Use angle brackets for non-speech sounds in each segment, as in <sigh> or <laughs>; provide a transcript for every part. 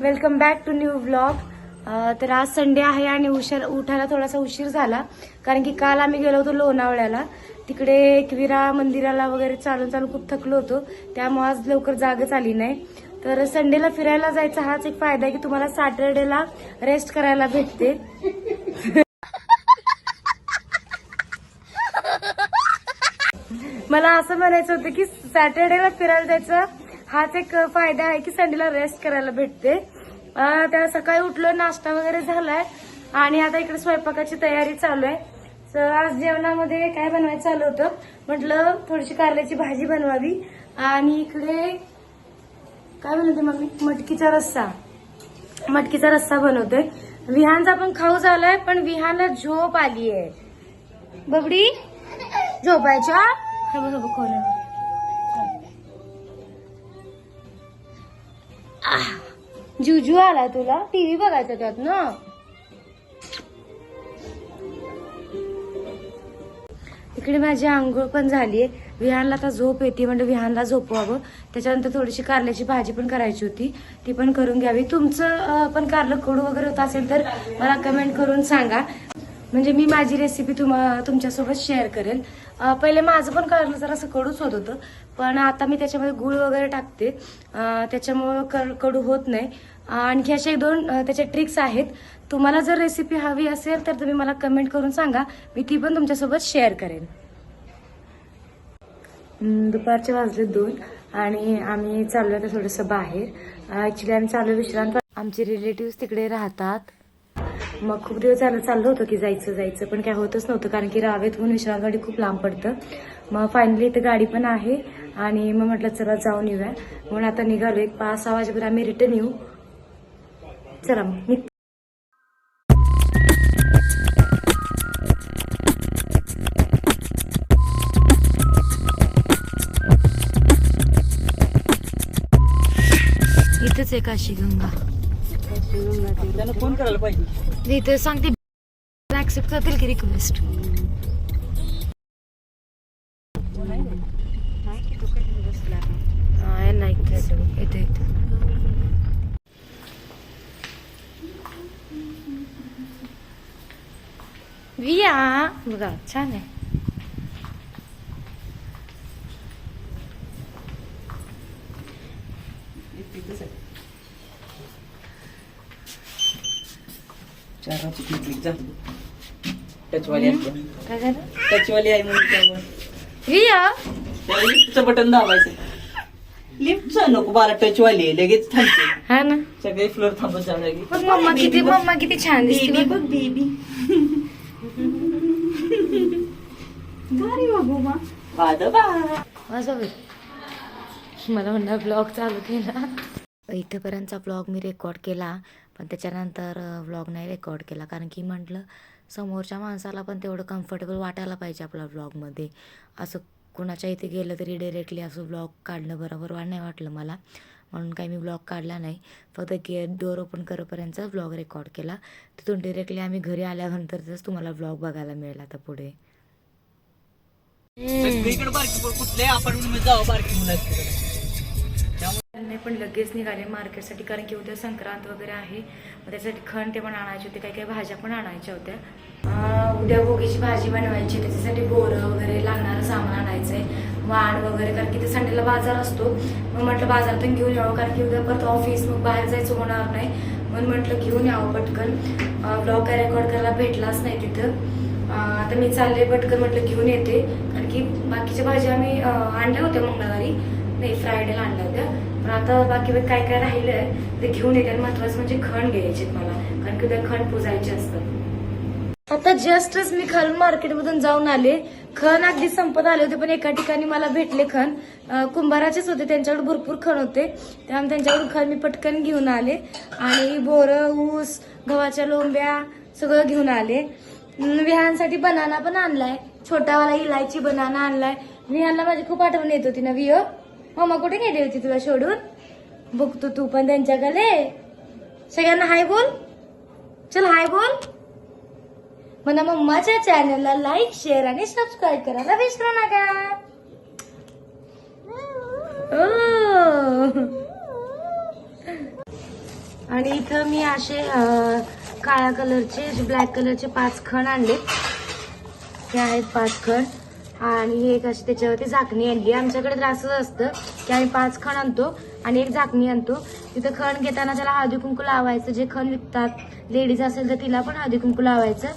Welcome back to new vlog. तर आज Sunday आहे आणि उशीर उठायला थोडासा उशीर झाला. कारण की काल आम्ही गेलो होतो लोणावळ्याला. तिकडे एकविरा मंदिराला वगैरे चालून चालून खूप थकलो होतो. त्यामुळे आज लवकर जागच आली नाही. तर संडेला फिरायला जायचा हाच एक फायदा आहे की तुम्हाला सॅटर्डेला रेस्ट करायला भेटते. <laughs> मला असं म्हणायचं होतं की सॅटर्डेला फिरायला जायचं हाच एक फायदा आहे की संडेला रेस्ट करायला भेटते. त्या सकाळी उठलो नाश्ता वगैरे झालाय आणि आता इकडे स्वयंपाकाची तयारी चालू आहे. तर आज जेवणामध्ये काय बनवायचं चालू होतं? म्हटलं थोडीशी कारल्याची भाजी बनवावी. आणि इकडे काय बनवते मग मटकीचा रस्सा. मटकीचा रस्सा बनवते. विहानचा पण खाऊ झालाय पण विहानला झोप आली आहे बबडी? झोपायच्या हे? बघ कोण जुजू आला तुला? टीव्ही बघायचा त्यात ना? इकडे माझी आंघोळ पण झालीये. विहानला आता झोप येते म्हणजे विहानला झोपवावं. त्याच्यानंतर थोडीशी कारल्याची भाजी पण करायची होती. ती पण करून घ्यावी. तुमचं पण कारलं कडू वगैरे होत असेल तर मला कमेंट करून सांगा. म्हणजे मी माझी रेसिपी तुम्हा तुमच्यासोबत शेअर करेल. पहिले माझं पण कारलं जरासं कडूच होत होतं. पण आता मी त्याच्यामध्ये गुळ वगैरे टाकते. त्याच्यामुळं कर- कडू होत नाही. आणखी असे एक दोन त्याच्या त्याचे ट्रिक्स आहेत. तुम्हाला जर रेसिपी हवी असेल तर तुम्ही मला कमेंट करून सांगा. मी ती पण तुमच्यासोबत शेअर करेन. दुपारचे वाजले दोन आणि आम्ही चाललो आता थोडंसं बाहेर. ऍक्च्युली आम्ही चालू विश्रांत. आमचे रिलेटिव्ह तिकडे राहतात. मग खूप दिवस झालं चाललं होतं की जायचं जायचं. पण काय होतच नव्हतं कारण की रावेतहून विश्रांतवाडी खूप लांब पडतं. मग फायनली इथं गाडी पण आहे आणि मग म्हटलं चला जाऊन येऊया. म्हणून आता निघालो एक पाच सहा वाजेपर्यंत आम्ही रिटर्न येऊ. चला मग निघ. इथंच आहे काशी गंगा. त्याला फोन करायला पाहिजे. इथे सांगते. ऍक्सेप्ट करतील की रिक्वेस्ट नाही इथे इथे विया बघा छान आहे. टचवाली काय झालं? टचवाली आहे म्हणून त्यामुळे. विया त्याला लिफ्टचं बटन दाबायचं लिफ्टचं नको बारा टचवाली आहे. लगेच थांबते. हा ना. सगळे फ्लोर थांबत जाऊ लागले. मम्मा किती मम्मा किती छान दिसते बेबी बघ. बेबी माझा होईल मला म्हणलं ब्लॉग चालू केला. इथेपर्यंतचा ब्लॉग मी रेकॉर्ड केला. पण त्याच्यानंतर व्लॉग नाही रेकॉर्ड केला. कारण की म्हटलं समोरच्या माणसाला पण तेवढं कम्फर्टेबल वाटायला पाहिजे आपल्या व्लॉगमध्ये असं कुणाच्या इथे गेलं तरी डिरेक्टली असं व्लॉग काढणं बरोबर वा नाही वाटलं मला. म्हणून काही मी व्लॉग काढला नाही. फक्त गेट डोअर ओपन करेपर्यंतच व्लॉग रेकॉर्ड केला. तिथून डिरेक्टली आम्ही घरी आल्यानंतरच तुम्हाला व्लॉग बघायला मिळेल आता पुढे. सगळीकडे नाही पण लगेच निघाले मार्केटसाठी कारण की उद्या संक्रांत वगैरे आहे. मग त्यासाठी खण ते पण आणायचे होते काही काही भाज्या पण आणायच्या होत्या. उद्या भोगीची भाजी बनवायची त्याच्यासाठी बोरं वगैरे लागणारं सामान आणायचं आहे वाण वगैरे कारण की ते संडेला बाजार असतो. मग म्हटलं बाजारातून घेऊन यावं कारण की उद्या परत ऑफिस मग बाहेर जायचं होणार नाही. म्हणून म्हटलं घेऊन यावं पटकन. ब्लॉग काय रेकॉर्ड करायला भेटलाच नाही तिथं. आता मी चालले पटकन म्हटलं घेऊन येते. कारण की बाकीच्या भाज्या आम्ही आणल्या होत्या मंगळवारी. नाही फ्रायडेला आणल्या होत्या. पण आता बाकी काय काय राहिलंय ते घेऊन येते आणि महत्वाचं म्हणजे खण घ्यायचे मला. कारण की उद्या खण पुजायचे असतात. आता जस्टच मी खण मार्केटमधून जाऊन आले. खण अगदी संपत आले होते पण एका ठिकाणी मला भेटले खण. कुंभाराचेच होते त्यांच्याकडे भरपूर खण होते. त्यामुळे त्यांच्याकडून खण मी पटकन घेऊन आले. आणि बोरं ऊस गव्हाच्या लोंब्या सगळं घेऊन आले. अं, विहानसाठी बनाना पण आणलाय. छोटावाला इलायची बनाना आणलाय. विहानला माझी खूप आठवण येत होती ना विह? मम्मा कुठे गेली होती तुला सोडून? बघतो तू पण त्यांच्याकडे सगळ्यांना हाय बोल. चल हाय बोल. मला मम्माच्या चॅनलला लाईक शेअर आणि सबस्क्राईब करायला विसरू नका. आणि इथं मी असे काळ्या कलरचे ब्लॅक कलरचे पाच खण आणले. हे आहेत पाच खण. आणि हे एक अशी त्याच्यावरती झाकणी आणली. आमच्याकडे तर असंच असतं की आम्ही पाच खण आणतो आणि एक झाकणी आणतो. तिथं खण घेताना त्याला हळदी कुंकू लावायचं. जे खण विकतात लेडीज असेल तर तिला पण हळदी कुंकू लावायचं.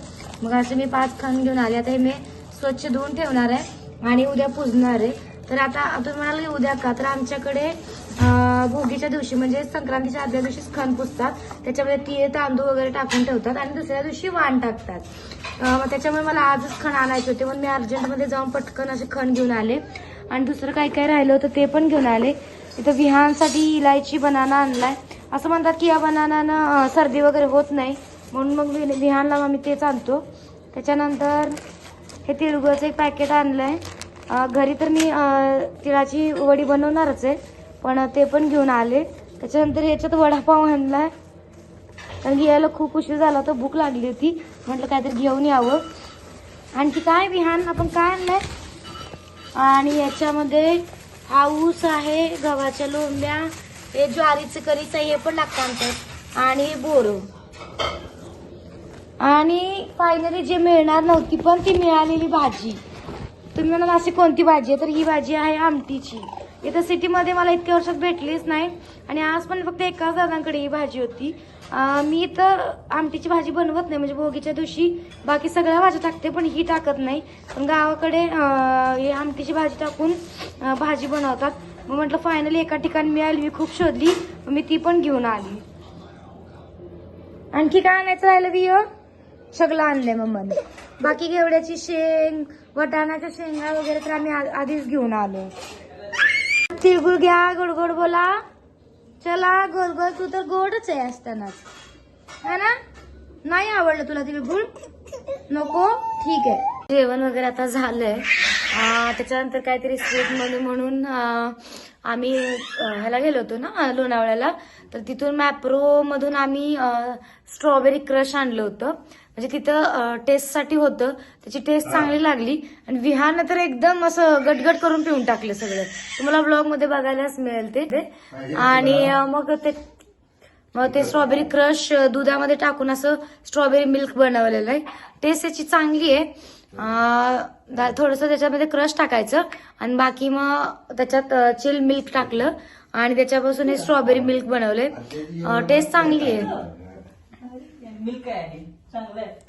मग असं मी पाच खण घेऊन आले. आता हे मी स्वच्छ धुवून ठेवणार आहे आणि उद्या पुजणार आहे. तर आता तुम्ही म्हणाल की उद्या का? तर आमच्याकडे भोगीच्या दिवशी म्हणजे संक्रांतीच्या आदल्या दिवशीच खण पुजतात. त्याच्यामध्ये तीळ तांदूळ वगैरे टाकून ठेवतात आणि दुसऱ्या दिवशी वाण टाकतात. मग त्याच्यामुळे मला आजच खण आणायचे होते. मग मी अर्जंटमध्ये जाऊन पटकन असे खण घेऊन आले. आणि दुसरं काय काय राहिलं होतं ते पण घेऊन आले. इथं विहानसाठी इलायची बनाना आणलाय. असं म्हणतात की या बनानानं सर्दी वगैरे होत नाही. म्हणून मग वि- विहानला मग मी तेच आणतो. त्याच्यानंतर हे तिळगुळाचं एक पॅकेट आणलंय. आहे घरी तर मी तिळाची वडी बनवणारच आहे. पण ते पण घेऊन आले. त्याच्यानंतर याच्यात वडापाव आणलाय. कारण की यायला खूप उशीर झाला तर भूक लागली होती. म्हटलं काहीतरी घेऊन यावं. आणखी काय बिहान आपण काय आणलंय? आणि याच्यामध्ये हाऊस आहे गव्हाच्या लोंब्या हे ज्वारीचं करीचं हे पण लागतं आमच्यात. आणि हे बोरं. आणि फायनली जे मिळणार नव्हती पण ती मिळालेली भाजी. तुम्ही म्हणाल अशी कोणती भाजी आहे? तर ही भाजी आहे आमटीची. इथं सिटीमध्ये मला इतक्या वर्षात भेटलीच नाही. आणि आज पण फक्त एकाच दादांकडे ही भाजी होती. मी तर आमटीची भाजी बनवत नाही म्हणजे भोगीच्या दिवशी बाकी सगळ्या भाज्या टाकते पण ही टाकत नाही. पण गावाकडे हे आमटीची भाजी टाकून भाजी बनवतात. मग म्हटलं फायनली एका ठिकाणी मिळाली मी खूप शोधली मी ती पण घेऊन आली. आणखी काय आणायचं राहिलं बिय? सगळं आणलंय मम्माने. बाकी घेवड्याची शेंग वटाण्याच्या शेंगा वगैरे तर आम्ही आ- आधीच घेऊन आलो. तिळगुळ घ्या गोड गोड बोला. चला गोल गोल तू तर गोडच आहे असतानाच. है ना? नाही आवडलं तुला तिळगुळ? नको? ठीक आहे. जेवण वगैरे आता झालंय. त्याच्यानंतर काहीतरी स्वीटमध्ये म्हणून आम्ही ह्याला गेलो होतो ना लोणावळ्याला. तर तिथून मॅप्रो मधून आम्ही स्ट्रॉबेरी क्रश आणलं होतं. म्हणजे तिथं टेस्टसाठी होतं. त्याची टेस्ट चांगली लागली. आणि विहान तर एकदम असं गटगट करून पिऊन टाकलं सगळं. तुम्हाला ब्लॉगमध्ये बघायलाच मिळेल ते. आणि मग ते मग ते स्ट्रॉबेरी क्रश दुधामध्ये टाकून असं स्ट्रॉबेरी मिल्क बनवलेलं आहे. टेस्ट याची चांगली आहे. थोडस त्याच्यामध्ये क्रश टाकायचं आणि बाकी मग त्याच्यात चिल मिल्क टाकलं आणि त्याच्यापासून हे स्ट्रॉबेरी मिल्क बनवले. टेस्ट चांगली आहे.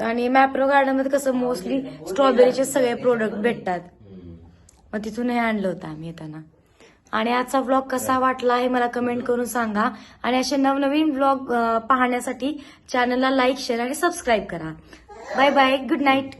आणि मॅप्रो गार्डनमध्ये कसं मोस्टली स्ट्रॉबेरीचे सगळे प्रोडक्ट भेटतात. मग तिथून हे आणलं होतं आम्ही येताना. आणि आजचा व्लॉग कसा वाटला हे मला कमेंट करून सांगा. आणि असे नवनवीन व्लॉग पाहण्यासाठी चॅनलला लाईक शेअर आणि सबस्क्राईब करा. Bye bye good night